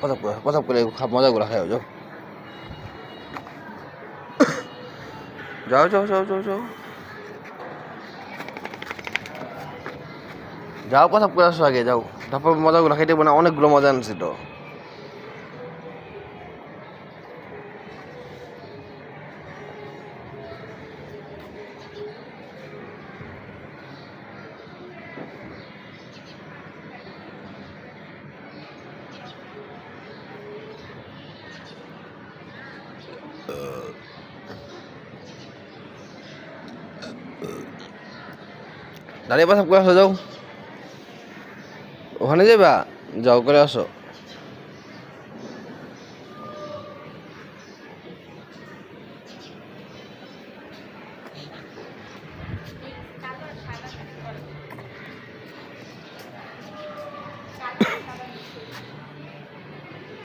প্রসাব করে মজা করে খাব মজাগুলো খাও যাও। যাও যাও যাও যাও যাও। যাও প্রসাব করে আসো আগে, যাও। তারপর মজাগুলো খাইতে না, অনেকগুলো মজা আনছি তো। দাঁড়িয়ে প্রসাব করে আসো যাও? ওখানে যাবা যাও করে আসো।